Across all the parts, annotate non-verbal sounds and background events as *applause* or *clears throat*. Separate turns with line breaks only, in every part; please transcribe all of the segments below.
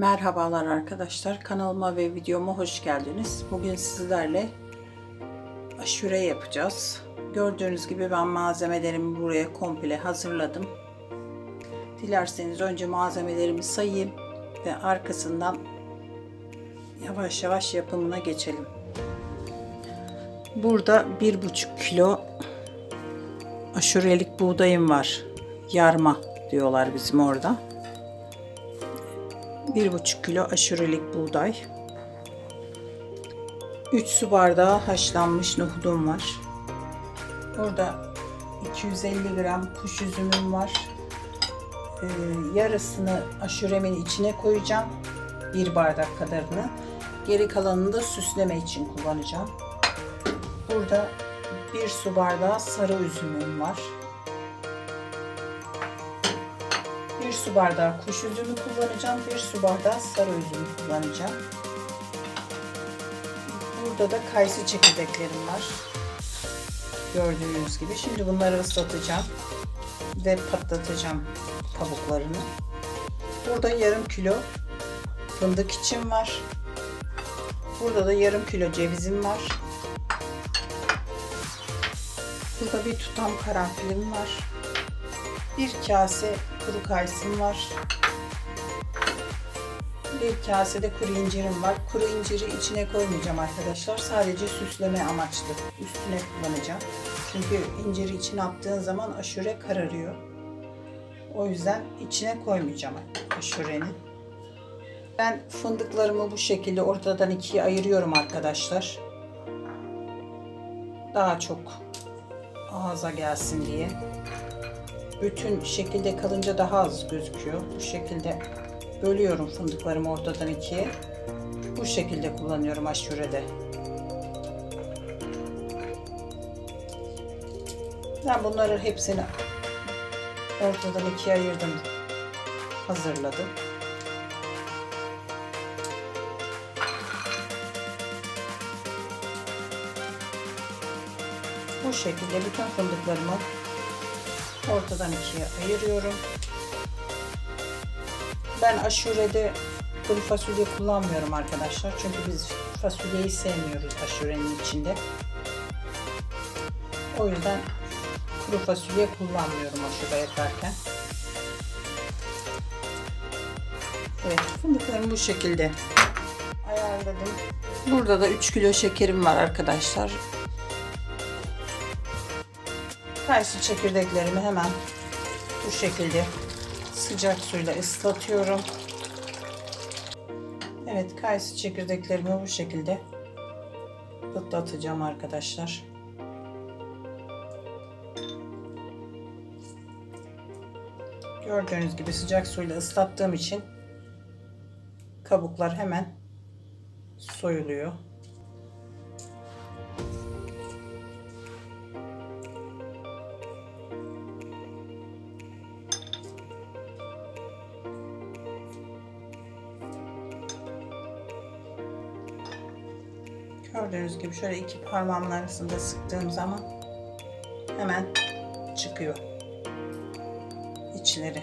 Merhabalar arkadaşlar. Kanalıma ve videoma hoş geldiniz. Bugün sizlerle aşure yapacağız. Gördüğünüz gibi ben malzemelerimi buraya komple hazırladım. Dilerseniz önce malzemelerimi sayayım ve arkasından yavaş yavaş yapımına geçelim. Burada bir buçuk kilo aşurelik buğdayım var. Yarma diyorlar bizim orada. 1,5 kilo aşurelik buğday. 3 su bardağı haşlanmış nohudum var. Burada 250 gram kuş üzümüm var. Ee, yarısını aşuremin içine koyacağım. Bir bardak kadarını. Geri kalanını da süsleme için kullanacağım. Burada bir su bardağı sarı üzümüm var. 1 su bardağı kuş üzümü kullanacağım. 1 su bardağı sarı üzümü kullanacağım. Burada da kayısı çekirdeklerim var. Gördüğünüz gibi. Şimdi bunları ıslatacağım. Ve patlatacağım kabuklarını. Burada yarım kilo fındık için var. Burada da yarım kilo cevizim var. Burada bir tutam karanfilim var. Bir kase kuru kayısım var. Bir kase de kuru incirim var. Kuru inciri içine koymayacağım arkadaşlar. Sadece süsleme amaçlı. Üstüne kullanacağım. Çünkü inciri içine attığın zaman aşure kararıyor. O yüzden içine koymayacağım aşurenin. Ben fındıklarımı bu şekilde ortadan ikiye ayırıyorum arkadaşlar. Daha çok ağza gelsin diye bütün şekilde kalınca daha az gözüküyor. Bu şekilde bölüyorum fındıklarımı ortadan ikiye. Bu şekilde kullanıyorum aşurede. Ben bunları hepsini ortadan ikiye ayırdım. Hazırladım. Bu şekilde bütün fındıklarımı ortadan ikiye ayırıyorum. Ben aşurede kuru fasulye kullanmıyorum arkadaşlar. Çünkü biz fasulyeyi sevmiyoruz aşurenin içinde. O yüzden kuru fasulye kullanmıyorum aşure yaparken. Evet fındıklarımı bu şekilde ayarladım. Burada da 3 kilo şekerim var arkadaşlar. Kayısı çekirdeklerimi hemen bu şekilde sıcak suyla ıslatıyorum. Evet kayısı çekirdeklerimi bu şekilde ıslatacağım arkadaşlar. Gördüğünüz gibi sıcak suyla ıslattığım için kabuklar hemen soyuluyor. Gördüğünüz gibi şöyle iki parmağımın arasında sıktığım zaman hemen çıkıyor içleri.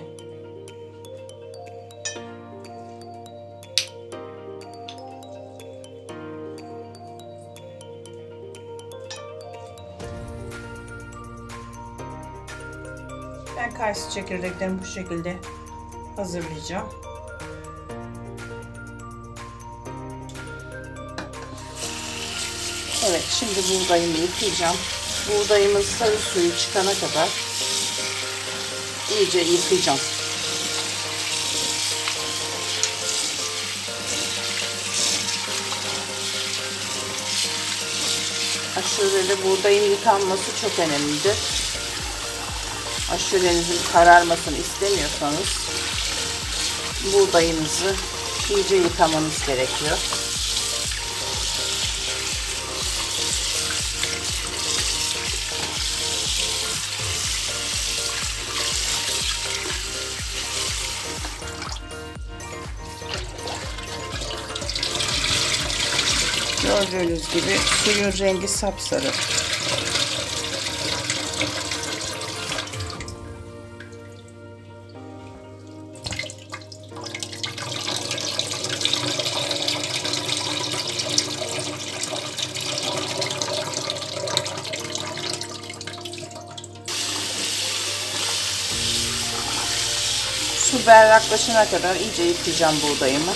Ben kayısı çekirdeklerimi bu şekilde hazırlayacağım. Evet şimdi buğdayımı yıkayacağım. Buğdayımın sarı suyu çıkana kadar iyice yıkayacağım. Aşurede buğdayın yıkanması çok önemlidir. Aşurenizin kararmasını istemiyorsanız buğdayınızı iyice yıkamanız gerekiyor. Gördüğünüz gibi suyun rengi sapsarı. Su berraklaşana kadar iyice yıkayacağım buğdayımı.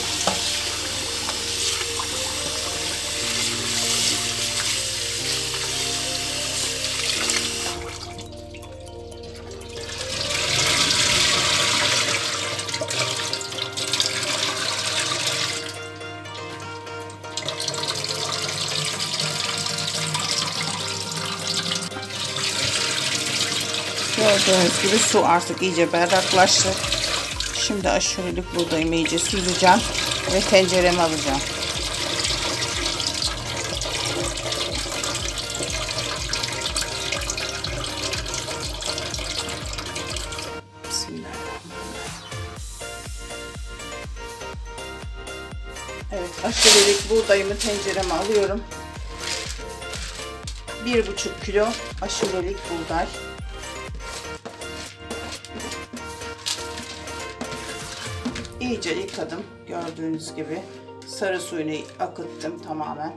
Gördüğünüz gibi su artık iyice berraklaştı. Şimdi aşurelik buğdayımı iyice süzeceğim ve tencereme alacağım. Evet, aşurelik buğdayımı tencereme alıyorum. Bir buçuk kilo aşurelik buğday. İyice yıkadım gördüğünüz gibi. Sarı suyunu akıttım tamamen.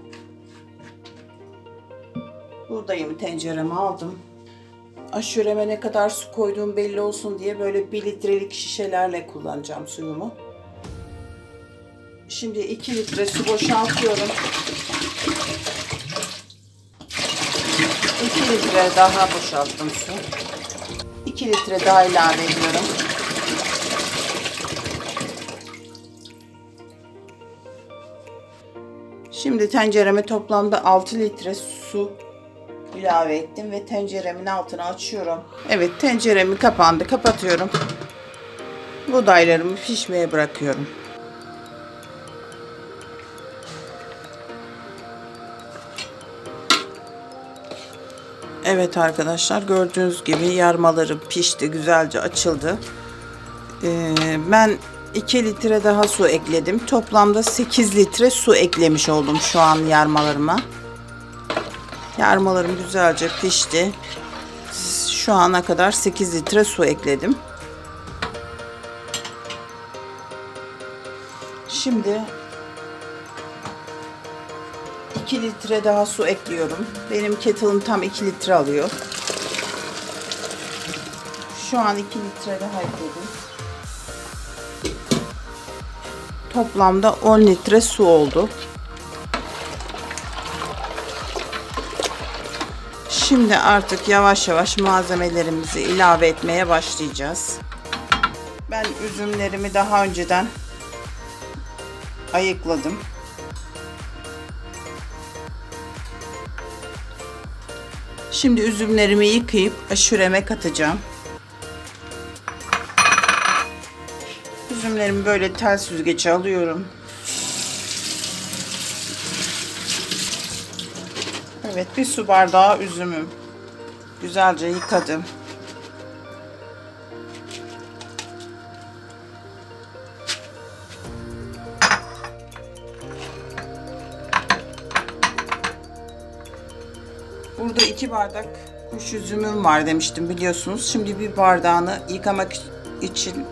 Buğdayımı tencereme aldım. Aşureme ne kadar su koyduğum belli olsun diye böyle 1 litrelik şişelerle kullanacağım suyumu. Şimdi 2 litre su boşaltıyorum. 2 litre daha boşalttım su. 2 litre daha ilave ediyorum. Şimdi tencereme toplamda 6 litre su ilave ettim ve tenceremin altını açıyorum. Evet tenceremin kapandı. Kapatıyorum. Buğdaylarımı pişmeye bırakıyorum. Evet arkadaşlar gördüğünüz gibi yarmalarım pişti. Güzelce açıldı. Ee, ben 2 litre daha su ekledim. Toplamda 8 litre su eklemiş oldum şu an yarmalarıma. Yarmalarım güzelce pişti. Şu ana kadar 8 litre su ekledim. Şimdi 2 litre daha su ekliyorum. Benim kettle'ım tam 2 litre alıyor. Şu an 2 litre daha ekledim. Toplamda 10 litre su oldu. Şimdi artık yavaş yavaş malzemelerimizi ilave etmeye başlayacağız. Ben üzümlerimi daha önceden ayıkladım. Şimdi üzümlerimi yıkayıp aşureme katacağım. Üzümlerimi böyle tel süzgece alıyorum. Evet bir su bardağı üzümüm. Güzelce yıkadım. Burada iki bardak kuş üzümüm var demiştim biliyorsunuz. Şimdi bir bardağını yıkamak için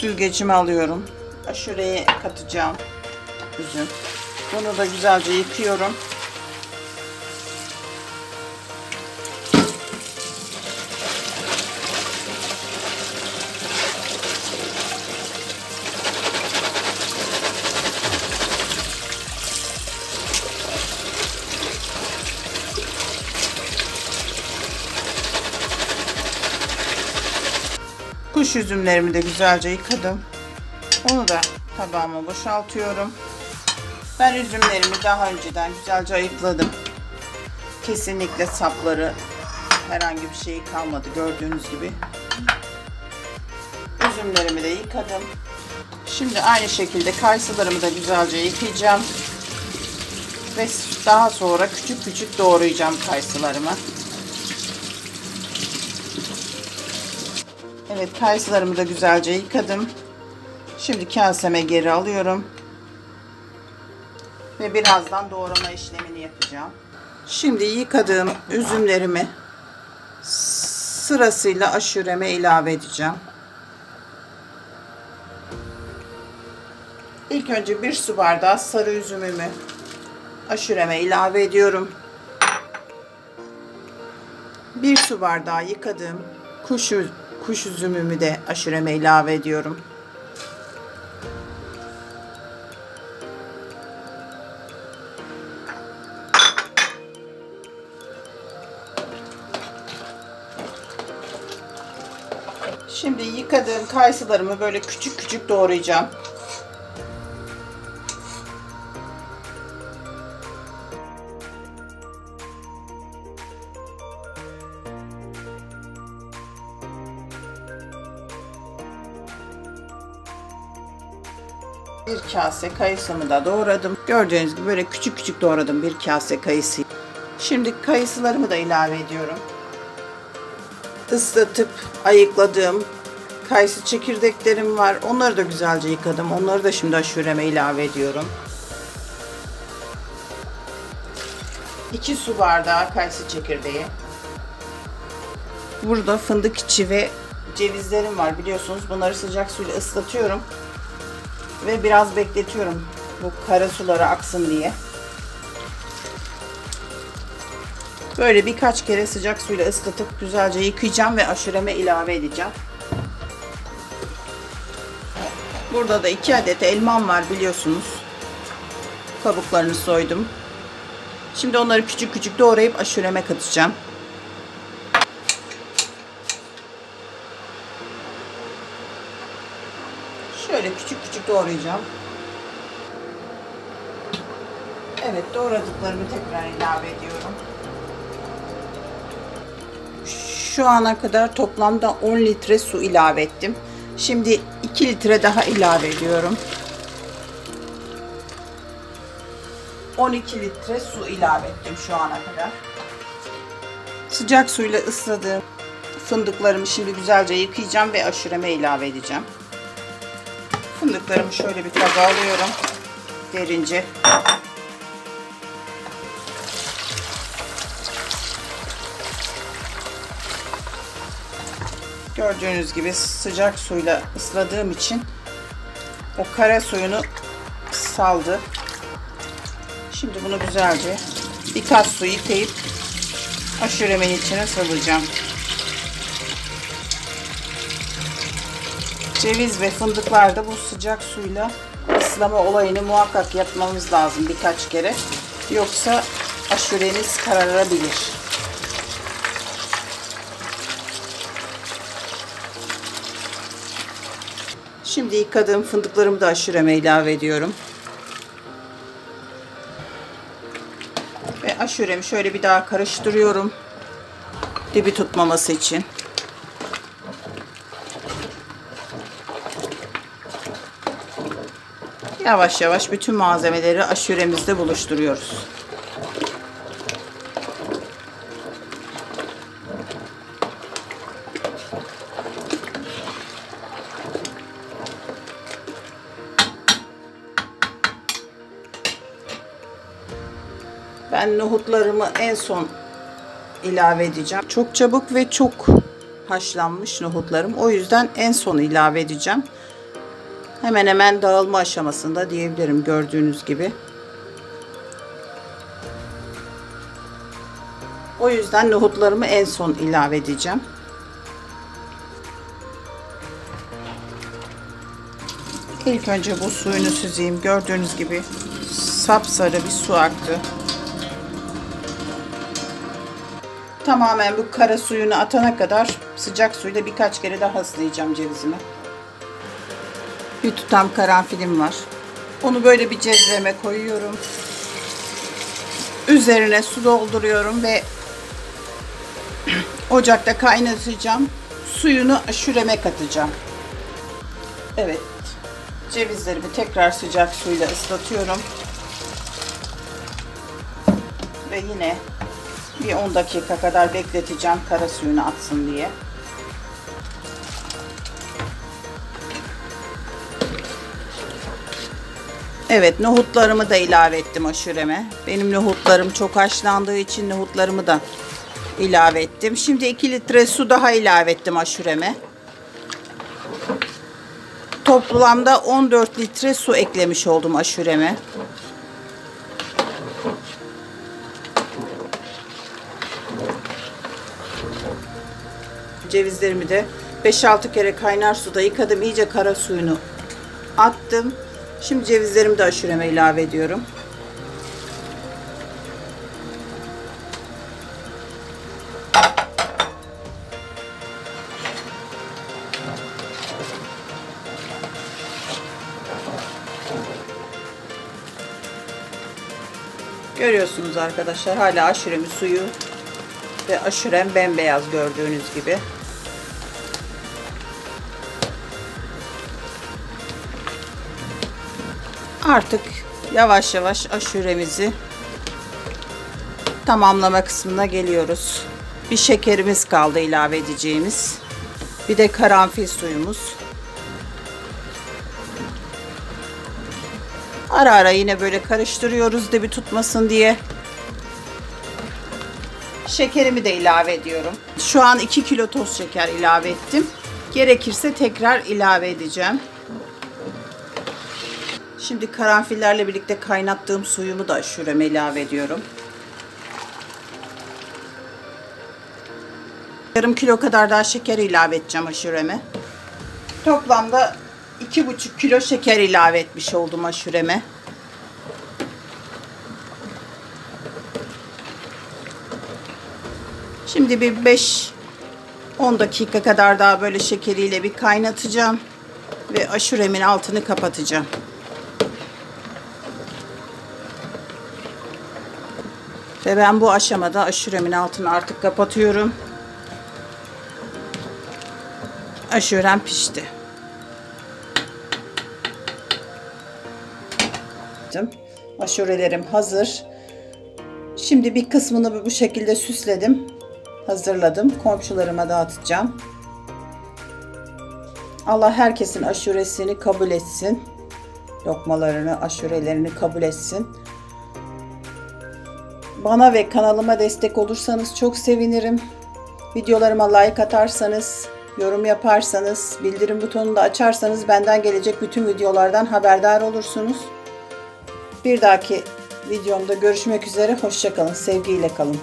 süzgecimi alıyorum. Aşureye katacağım üzüm. Bunu da güzelce yıkıyorum. Kuş üzümlerimi de güzelce yıkadım. Onu da tabağıma boşaltıyorum. Ben üzümlerimi daha önceden güzelce ayıkladım. Kesinlikle sapları herhangi bir şey kalmadı gördüğünüz gibi. Üzümlerimi de yıkadım. Şimdi aynı şekilde kayısılarımı da güzelce yıkayacağım. Ve daha sonra küçük küçük doğrayacağım kayısılarımı. Evet kayısılarımı da güzelce yıkadım. Şimdi kaseme geri alıyorum. Ve birazdan doğrama işlemini yapacağım. Şimdi yıkadığım üzümlerimi sırasıyla aşureme ilave edeceğim. İlk önce bir su bardağı sarı üzümümü aşureme ilave ediyorum. Bir su bardağı yıkadığım kuş, kuş üzümümü de aşureme ilave ediyorum. Şimdi yıkadığım kayısılarımı böyle küçük küçük doğrayacağım. Bir kase kayısımı da doğradım. Gördüğünüz gibi böyle küçük küçük doğradım bir kase kayısı. Şimdi kayısılarımı da ilave ediyorum. Islatıp ayıkladığım kayısı çekirdeklerim var. Onları da güzelce yıkadım. Onları da şimdi aşureme ilave ediyorum. 2 su bardağı kayısı çekirdeği. Burada fındık içi ve cevizlerim var biliyorsunuz. Bunları sıcak suyla ıslatıyorum. Ve biraz bekletiyorum. Bu kara suları aksın diye. Böyle birkaç kere sıcak suyla ıslatıp güzelce yıkayacağım ve aşureme ilave edeceğim. Burada da iki adet elmam var biliyorsunuz. Kabuklarını soydum. Şimdi onları küçük küçük doğrayıp aşureme katacağım. Şöyle küçük küçük doğrayacağım. Evet doğradıklarımı tekrar ilave ediyorum. Şu ana kadar toplamda 10 litre su ilave ettim. Şimdi 2 litre daha ilave ediyorum. 12 litre su ilave ettim şu ana kadar. Sıcak suyla ısladığım fındıklarımı şimdi güzelce yıkayacağım ve aşureme ilave edeceğim. Fındıklarımı şöyle bir tabağa alıyorum. Derince. Gördüğünüz gibi sıcak suyla ısladığım için o kara suyunu saldı. Şimdi bunu güzelce birkaç su yıkayıp aşuremin içine salacağım. Ceviz ve fındıklar da bu sıcak suyla ıslama olayını muhakkak yapmamız lazım birkaç kere. Yoksa aşureniz kararabilir. Şimdi yıkadığım fındıklarımı da aşureme ilave ediyorum. Ve aşuremi şöyle bir daha karıştırıyorum. Dibi tutmaması için. Yavaş yavaş bütün malzemeleri aşuremizde buluşturuyoruz. Ben nohutlarımı en son ilave edeceğim. Çok çabuk ve çok haşlanmış nohutlarım. O yüzden en son ilave edeceğim. Hemen hemen dağılma aşamasında diyebilirim gördüğünüz gibi. O yüzden nohutlarımı en son ilave edeceğim. İlk önce bu suyunu süzeyim. Gördüğünüz gibi sapsarı bir su aktı. Tamamen bu kara suyunu atana kadar sıcak suyla birkaç kere daha ıslayacağım cevizimi. Bir tutam karanfilim var. Onu böyle bir cezveme koyuyorum. Üzerine su dolduruyorum ve *clears throat* ocakta kaynatacağım. Suyunu aşureme katacağım. Evet. Cevizlerimi tekrar sıcak suyla ıslatıyorum. Ve yine bir 10 dakika kadar bekleteceğim kara suyunu atsın diye. Evet nohutlarımı da ilave ettim aşureme. Benim nohutlarım çok haşlandığı için nohutlarımı da ilave ettim. Şimdi 2 litre su daha ilave ettim aşureme. Toplamda 14 litre su eklemiş oldum aşureme. Cevizlerimi de 5-6 kere kaynar suda yıkadım. İyice kara suyunu attım. Şimdi cevizlerimi de aşureme ilave ediyorum. Görüyorsunuz arkadaşlar hala aşuremin suyu ve aşurem bembeyaz gördüğünüz gibi. Artık yavaş yavaş aşuremizi tamamlama kısmına geliyoruz. Bir şekerimiz kaldı ilave edeceğimiz. Bir de karanfil suyumuz. Ara ara yine böyle karıştırıyoruz dibi tutmasın diye. Şekerimi de ilave ediyorum. Şu an 2 kilo toz şeker ilave ettim. Gerekirse tekrar ilave edeceğim. Şimdi karanfillerle birlikte kaynattığım suyumu da aşureme ilave ediyorum. Yarım kilo kadar daha şeker ilave edeceğim aşureme. Toplamda 2,5 kilo şeker ilave etmiş oldum aşureme. Şimdi bir 5 10 dakika kadar daha böyle şekeriyle bir kaynatacağım ve aşuremin altını kapatacağım. Ve ben bu aşamada aşuremin altını artık kapatıyorum. Aşurem pişti. Aşurelerim hazır. Şimdi bir kısmını bu şekilde süsledim. Hazırladım. Komşularıma dağıtacağım. Allah herkesin aşuresini kabul etsin. Lokmalarını, aşurelerini kabul etsin. Bana ve kanalıma destek olursanız çok sevinirim. Videolarıma like atarsanız, yorum yaparsanız, bildirim butonunu da açarsanız benden gelecek bütün videolardan haberdar olursunuz. Bir dahaki videomda görüşmek üzere. Hoşçakalın. Sevgiyle kalın.